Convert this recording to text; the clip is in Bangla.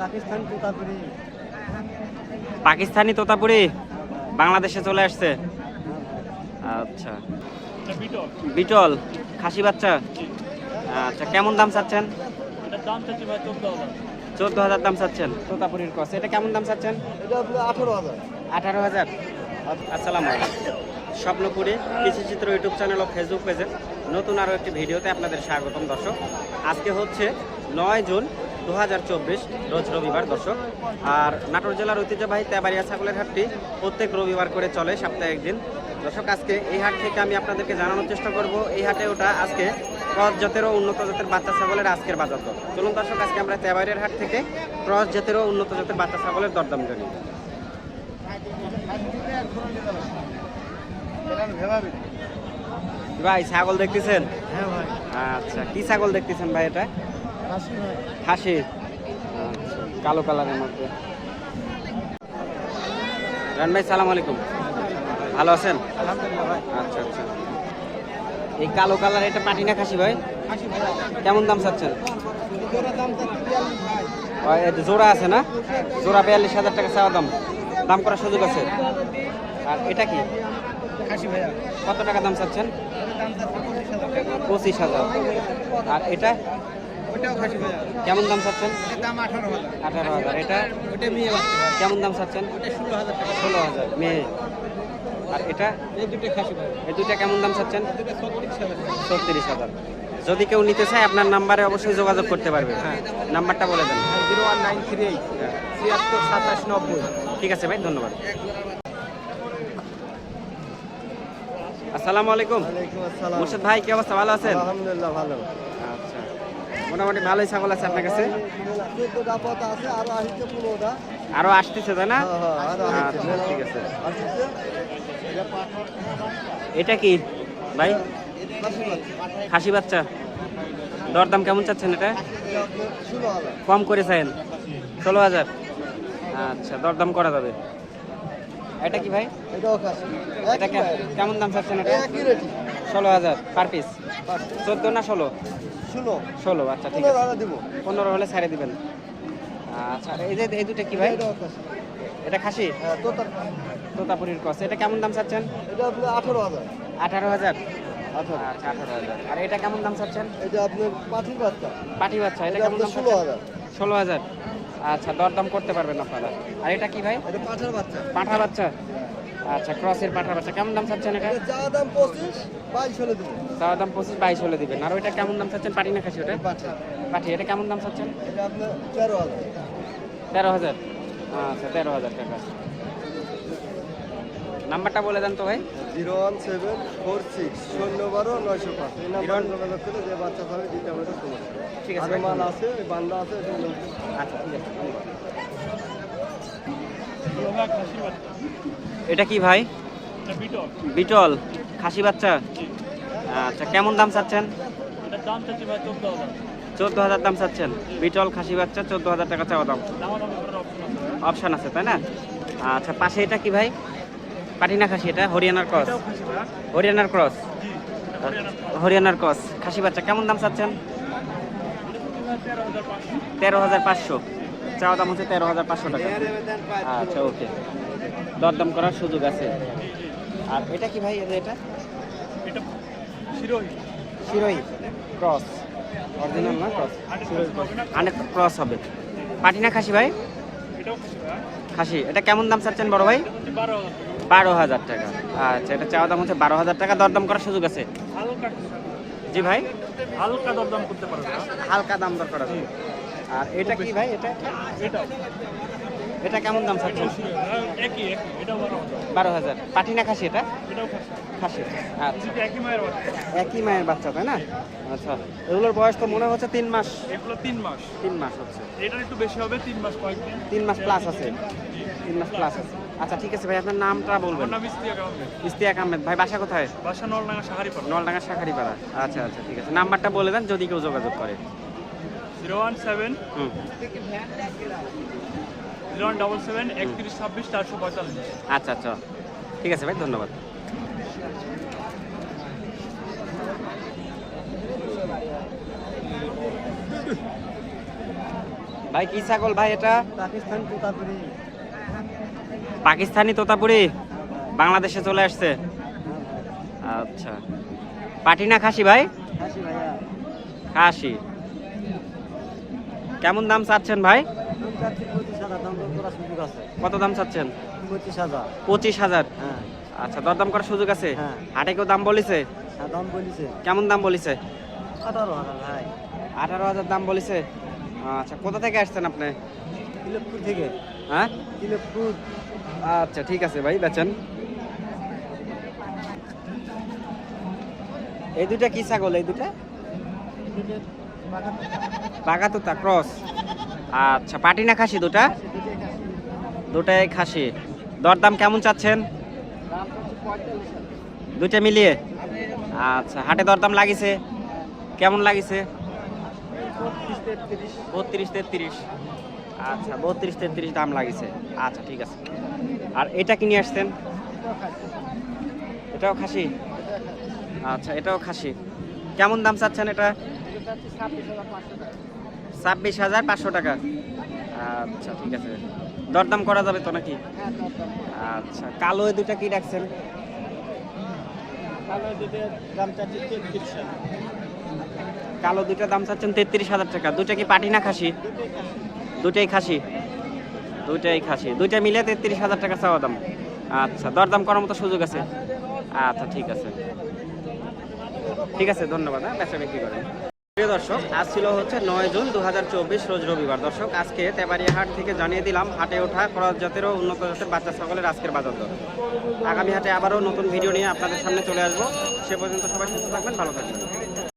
পাকিস্তান তোতাপুরি। পাকিস্তানি তোতাপুরি বাংলাদেশে চলে আসছে। আচ্ছা। বিটল খাসি বাচ্চা। আচ্ছা কেমন দাম চাচ্ছেন? চোদ্দ হাজার। দাম চাচ্ছেন তোতাপুরির কস। এটা কেমন দাম চাচ্ছেন? আঠারো হাজার। আঠারো হাজার। আসসালাম স্বপ্নপুরি কৃষিচিত্র ইউটিউব চ্যানেল ও ফেসবুক পেজে নতুন আরও একটি ভিডিওতে আপনাদের স্বাগতম দর্শক। আজকে হচ্ছে নয় জুন দু হাজার চব্বিশ রোজ রবিবার দর্শক। আর নাটোর জেলার ঐতিহ্যবাহী তেবাড়িয়া ছাগলের হাটটি প্রত্যেক রবিবার করে চলে সপ্তাহে একদিন। দর্শক আজকে এই হাট থেকে আমি আপনাদেরকে জানানোর চেষ্টা করব এই হাটে ওটা আজকে ক্রস জাতেরও উন্নত জাতের বাচ্চা ছাগলের আজকের বাজার দর। চলুন দর্শক আজকে আমরা তেবাড়িয়ার হাট থেকে ক্রস জাতেরও উন্নত জাতের বাচ্চা ছাগলের দরদাম জানি। ভাই ছাগল দেখতেছেন? হ্যাঁ ভাই। আচ্ছা কি ছাগল দেখতেছেন ভাই এটা? খাসি আচ্ছা, কালো কালারের মধ্যে। রান ভাই সালাম আলাইকুম। ভালো আছেন? আচ্ছা আচ্ছা। এই কালো কালার এটা পাটি না খাসি ভাই? কাশি ভাই কেমন দাম চাচ্ছেন? জোড়া আছে না? জোড়া বিয়াল্লিশ হাজার টাকা চাওয়া দাম। দাম করার সুযোগ আছে? আর এটা কি? কত টাকা দাম চাচ্ছেন? পঁচিশ হাজার। আর এটা? কেমন দাম চাচ্ছেন? আঠারো হাজার। এটা কেমন দাম চাচ্ছেন? ষোলো হাজার মেয়ে। আর এটা? এই দুটো কেমন দাম চাচ্ছেন? ছত্রিশ হাজার। যদি কেউ নিতে চায় আপনার নাম্বারে অবশ্যই যোগাযোগ করতে পারবে। হ্যাঁ। নাম্বারটা বলে দেন। Zero one nine three eight. ছিয়াত্তর সাতাশ নব্বই। ঠিক আছে ভাই ধন্যবাদ। আসসালামু আলাইকুম। মুর্শিদ ভাই কি অবস্থা? ভালো আছেন? আলহামদুলিল্লাহ ভালো। মোটামুটি ভালোই ছাগল আছে আপনার কাছে? আরও আসতেছে তাই না? হ্যাঁ হ্যাঁ আচ্ছা ঠিক আছে। এটা কি? ভাই? খাসি বাচ্চা। দরদাম কেমন চাচ্ছেন এটা? কম করে চাইন। ষোলো হাজার। আচ্ছা দরদাম করা যাবে। এটা কি ভাই? এটা কেমন দাম চাচ্ছেন এটা? ষোলো হাজার পার পিস চোদ্দ না ষোলো? ষোলো। ষোলো আচ্ছা ঠিক আছে। দিব। পনেরো হলে ছাড়ে দিবেন। আচ্ছা এই যে এই দুটো কি ভাই? এটা খাসি। হ্যাঁ তোতাপুরির কস। এটা কেমন দাম চাচ্ছেন? এটা আঠারো হাজার। আঠারো হাজার? আচ্ছা আঠারো হাজার। আর এটা কেমন দাম চাচ্ছেন? এটা আপনার পাঠির বাচ্চা। পাটি বাচ্চা এটা কেমন দাম ষোলো ষোলো হাজার। ষোলো হাজার। আচ্ছা দরদাম করতে পারবেন আপনারা। আর এটা কি ভাই? বাচ্চা। পাঠা বাচ্চা? আচ্ছা ক্রসের পাঠা বাচ্চা কেমন দাম চাচ্ছেন এটা? যা দাম পঁচিশ বাইশ হলে দেবো। তার দাম পঁচিশ বাইশ হলে দিবেন। আর ওইটা কেমন দাম চাচ্ছেন? পাটি না খাসি ওটা? পাঠা পাঠি এটা কেমন দাম চাচ্ছেন? এটা আপনার তেরো হাজার। তেরো হাজার? আচ্ছা তেরো হাজার টাকা। নাম্বারটা বলে দেন তো ভাই। Zero one seven four six শূন্য বারো নয়শো পাঁচ। এই নাম্বারে যোগাযোগ করে যে বাচ্চা পাবে দিতে হবে ঠিক আছে মাল আছে ওই বান্দা আছে। আচ্ছা ঠিক আছে এটা কি ভাই? বিটল খাসি বাচ্চা? আচ্ছা কেমন দাম চাচ্ছেন? চোদ্দ হাজার। দাম চাচ্ছেন। বিটল খাসি বাচ্চা চোদ্দ হাজার টাকা চাওয়া দাম। অপশান আছে তাই না? আচ্ছা পাশে এটা কি ভাই? পাটিনা খাসি এটা হরিয়ানার ক্রস। হরিয়ানার ক্রস। হরিয়ানার ক্রস। খাসি বাচ্চা কেমন দাম চাচ্ছেন? তেরো হাজার পাঁচশো। চাওয়া দাম হচ্ছে তেরো হাজার পাঁচশো টাকা। আচ্ছা ওকে। দরদাম করার সুযোগ আছে। আর এটা কি ভাই এটা শিরোই ক্রস। অরিজিনাল না ক্রস? অনেক ক্রস হবে পাটিনা খাসি ভাই? খাসি এটা কেমন দাম চাচ্ছেন বড় ভাই? বারো হাজার টাকা। আচ্ছা এটা চাওয়া দাম হচ্ছে বারো হাজার টাকা। দরদাম করার সুযোগ আছে? জি ভাই? হালকা দরদাম করতে পারবে হালকা দাম দর করা যাবে। আর এটা কি ভাই? এটা এটা। এটা কেমন দাম চাচ্ছেন? বারো হাজার। হাজার। পাটিনা খাসি এটা? এটাও খাসি। আচ্ছা। একই মায়ের বাচ্চা। একই মায়ের বাচ্চা তাই না? আচ্ছা। এগুলোর বয়স তো মনে হচ্ছে তিন মাস। এগুলো তিন মাস। তিন মাস হচ্ছে। এটার একটু বেশি হবে তিন মাস কয়েকদিন তিন মাস প্লাস আছে। তিন মাস প্লাস আছে। আচ্ছা ঠিক আছে ভাই আপনার নামটা বলবেন। নাম ইস্তিয়াক আহমেদ। ইস্তিয়াক আহমেদ। ভাই বাসা কোথায়? বাসা নলডাঙ্গা সাহারি পাড়া নলডাঙ্গা শাখারিপাড়া আচ্ছা আচ্ছা ঠিক আছে। নাম্বারটা বলে দেন যদি কেউ যোগাযোগ করে। Zero one seven hmm. Zero one double seven একত্রিশ ছাব্বিশ চারশো পঁয়তাল্লিশ। আচ্ছা আচ্ছা। ঠিক আছে ভাই ধন্যবাদ। ভাই কি ছাগল ভাই এটা? পাকিস্তান তোতাপুরি। পাকিস্তানি তোতাপুরি? বাংলাদেশে চলে আসছে? আচ্ছা। পাটি না খাসি ভাই? খাসি কেমন দাম চাচ্ছেন ভাই? কত দাম চাচ্ছেন? পঁচিশ হাজার। পঁচিশ হাজার? হ্যাঁ। আচ্ছা দরদাম করার সুযোগ আছে? হ্যাঁ। হাটে কেউ দাম বলিছে? হ্যাঁ দাম বলিছে। কেমন দাম বলিছে? আঠারো হাজার ভাই। আঠারো হাজার দাম বলিছে? আচ্ছা কোথা থেকে আসছেন আপনি? তিলকপুর থেকে। হ্যাঁ? তিলকপুর আচ্ছা ঠিক আছে ভাই বেচেন। এই দুটা কি ছাগল এই দুটা বাগাতুতা ক্রস। আচ্ছা পাটি না খাসি দুটা? দুটাই খাসি। দরদাম কেমন চাচ্ছেন? দুইটা মিলিয়ে? আচ্ছা হাটে দরদাম লাগিছে? কেমন লাগিছে? বত্রিশ তেত্রিশ। আচ্ছা বত্রিশ তেত্রিশ দাম লাগিছে। আচ্ছা ঠিক আছে। আর এটা কি নিয়ে আসছেন? এটাও খাসি? আচ্ছা এটাও খাসি। কেমন দাম চাচ্ছেন এটা? ছাব্বিশ হাজার পাঁচশো টাকা। আচ্ছা ঠিক আছে। দরদাম করা যাবে তো নাকি? আচ্ছা কালো এই দুটা কি রাখছেন? কালো দুইটা দাম চাচ্ছেন তেত্রিশ হাজার টাকা। দুইটা কি পাটি না খাসি। দুইটাই খাসি? দুইটাই খাসি। দুইটা মিলে তেত্রিশ হাজার টাকা চাওয়া দাম। আচ্ছা দরদাম করার মতো সুযোগ আছে? আচ্ছা ঠিক আছে। ঠিক আছে ধন্যবাদ হ্যাঁ বেচা বিক্রি করেন। প্রিয় দর্শক, আজ ছিল হচ্ছে নয় জুন দু হাজার চব্বিশ রোজ রবিবার। দর্শক, আজকে তেবারিয়া হাট থেকে জানিয়ে দিলাম, হাটে ওঠা খরচ জাতের উন্নত জাতের বাচ্চা সকলের আজকের বাজার দর। আগামী হাটে আবারও নতুন ভিডিও নিয়ে আপনাদের সামনে চলে আসব। সে পর্যন্ত সবাই সুস্থ থাকবেন, ভালো থাকবেন।